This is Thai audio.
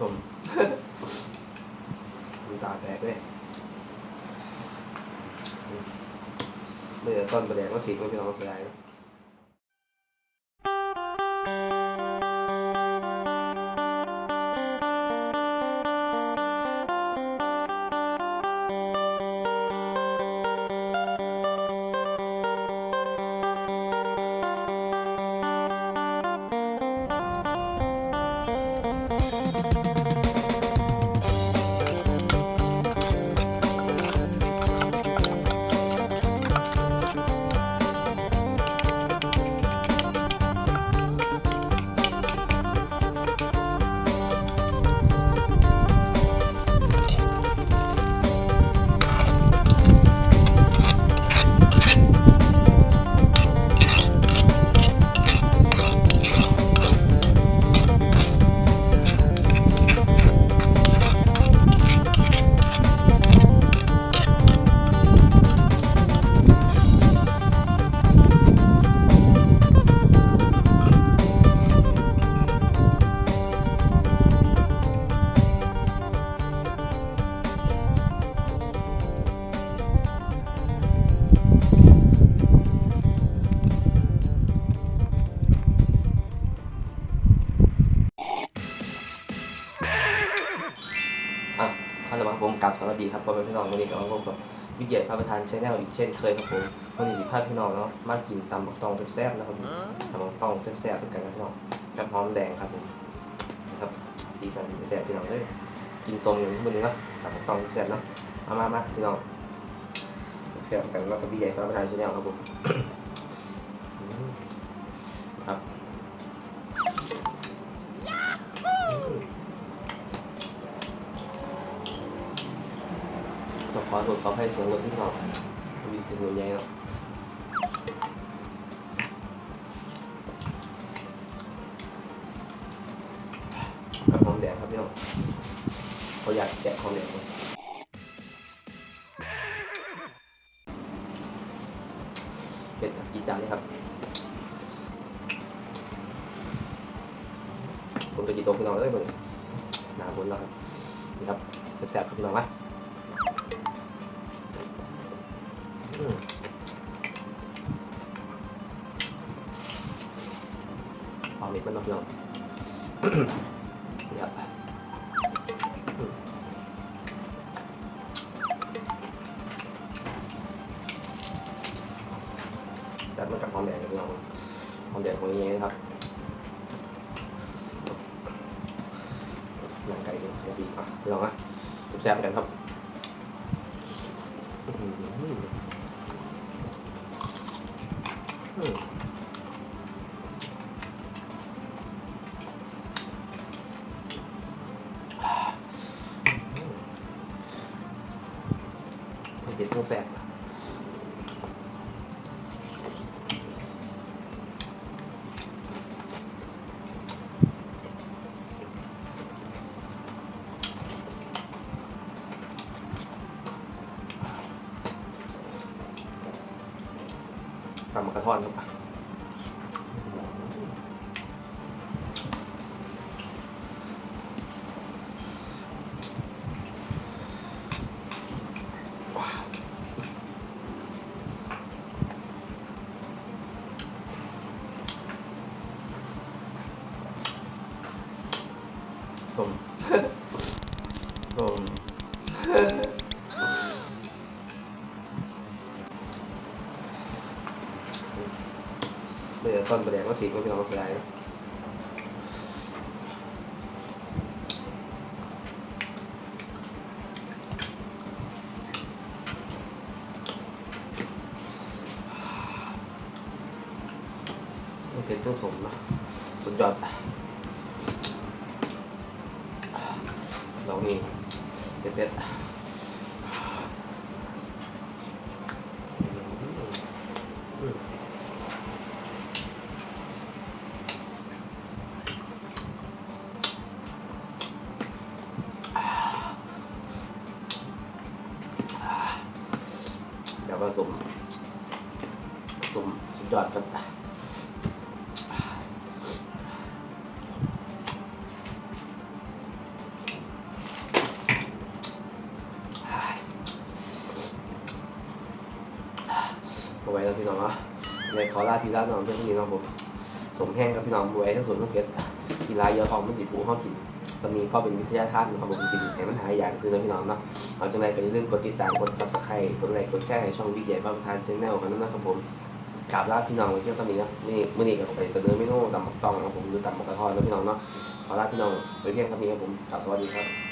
ผมน้ำตาแตกเลยเมื่อต้นประแดงก็สีไม่พี่น้องเสียดายนะ ฮัลโหลครับผมกับสวัสดีครับพ่อแม่พี่น้องวันนี้ก็มาพบกับวิเดียพระประธานชแนลอีกเช่นเคยครับผมวันนี้สิพาพี่น้องเนาะมากินตำบักตองแซ่บๆนะครับผมตำบักตองแซ่บๆด้วยกันครับพี่น้องกับหอมแดงครับผมนะครับสีสันแซ่บพี่น้องเลยกินส้มอย่างที่มื้อนี้เนาะตำบักตองแซ่บเนาะมามามาพี่น้องแซ่บกันแล้วก็วิเดียพระประธานชแนลครับผมครับ ต้องขอโทษเขาให้เสียงรถที่หน่อยมีเสียงใหญ่เนาะกับหอมแดงครับพี่น้องเขาอยากแกะหอมแดงเป็ดกี่จานนี่ครับผมจะกินโต๊ะพี่น้องเลยมึงหนาบนแล้วครับนี่ครับแซ่บๆครับพี่น้องไหม เอาเม็ดมันนอกเนาะเดี๋ยวจัดมาจากับหอมแดงพี่น้องหอมแดงของนี้นะครับหนังไก่เนี่ยดี๋ยวพี่อะพี่น้องอะแซ่บกันครับ ต้องแสบทำกระท่อนครับ มผมเมื่อต้นประแดงก็สีก็พี่น้องสียดายนะต้องเป็นต้องสมนะสุดยอด เรานี่เป็ดเป็ดเดี๋ยวผสมผสมสุดยอดครับ ไว้แล้วพี่น้องเนาะเลยขอลาพี่ลาน้องเพื่อนพี่น้องผมสมแห้งครับพี่น้องบวยทั้งสวนทั้งเพชรกีฬาเยอะทองมันจีบปูห้องกินสมีพ่อเป็นวิทยาทานนะครับผมกินให้มันหายอย่างซื้อนะพี่น้องเนาะเอาจังไรก็อย่าลืมกดติดตามกดซับสไครต์กดไลค์กดแชร์ให้ช่องวิทยาประธานทานชแนลกันนะครับผมกราบลาพี่น้องไว้เที่ยวสมีนะนี่มื่อนี้ก็ไปเสนอเมนูตำบักต้องนะครับผมหรือตำบักกระทอนแล้วพี่น้องเนาะขอลาพี่น้องไว้เที่ยงสมีครับผมกราบสวัสดีครับ